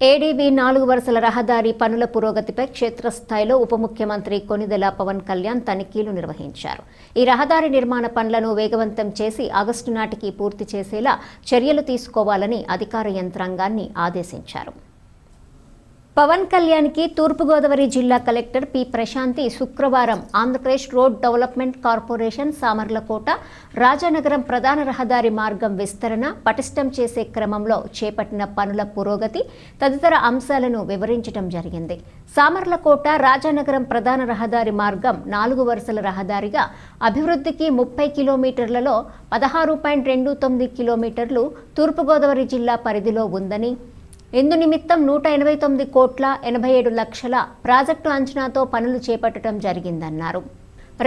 ADB నాలుగు వరుసల రహదారి పనుల పురోగతిపై క్షేత్రస్థాయిలో ఉప ముఖ్యమంత్రి కొనిదెల పవన్ కళ్యాణ్ తనిఖీలు నిర్వహించారు. ఈ రహదారి నిర్మాణ పనులను వేగవంతం చేసి ఆగస్టు నాటికి పూర్తి చేసేలా చర్యలు తీసుకోవాలని అధికార యంత్రాంగాన్ని ఆదేశించారు. పవన్ కళ్యాణ్కి తూర్పుగోదావరి జిల్లా కలెక్టర్ పి. ప్రశాంతి శుక్రవారం Andhra Pradesh road development corporation Samarlakota Rajanagaram ప్రధాన రహదారి మార్గం విస్తరణ పటిష్టం చేసే క్రమంలో చేపట్టిన పనుల పురోగతి తదితర అంశాలను వివరించడం జరిగింది. సామర్లకోట రాజానగరం ప్రధాన రహదారి మార్గం నాలుగు వరుసల రహదారిగా అభివృద్ధికి ముప్పై కిలోమీటర్లలో పదహారు పాయింట్ రెండు తొమ్మిది కిలోమీటర్లు తూర్పుగోదావరి జిల్లా పరిధిలో ఉందని ఇందు నిమిత్తం నూట ఎనభై తొమ్మిది కోట్ల ఎనభై ఏడు లక్షల ప్రాజెక్టు అంచనాతో పనులు చేపట్టడం జరిగిందన్నారు.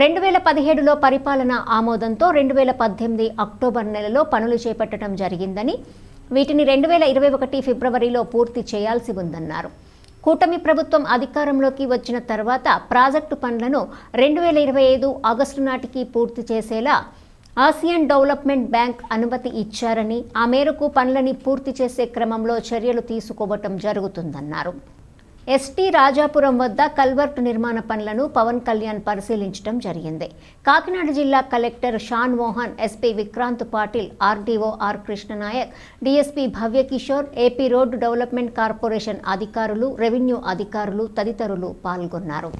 రెండు వేల పదిహేడులో పరిపాలన ఆమోదంతో రెండు వేల పద్దెనిమిది అక్టోబర్ నెలలో పనులు చేపట్టడం జరిగిందని వీటిని రెండు వేల ఇరవై ఒకటి ఫిబ్రవరిలో పూర్తి చేయాల్సి ఉందన్నారు. కూటమి ప్రభుత్వం అధికారంలోకి వచ్చిన తర్వాత ప్రాజెక్టు పనులను రెండు వేల ఇరవై ఐదు ఆగస్టు నాటికి పూర్తి చేసేలా ఆసియన్ డెవలప్మెంట్ బ్యాంక్ అనుమతి ఇచ్చారని ఆ మేరకు పనులని పూర్తి చేసే క్రమంలో చర్యలు తీసుకోవటం జరుగుతుందన్నారు. ఎస్టీ రాజాపురం వద్ద కల్వర్ట్ నిర్మాణ పనులను పవన్ కళ్యాణ్ పరిశీలించడం జరిగింది. కాకినాడ జిల్లా collector Shan Mohan SP Vikrant Patil RDO R Krishna Naik DSP Bhavya Kishore AP road development corporation అధికారులు రెవెన్యూ అధికారులు తదితరులు పాల్గొన్నారు.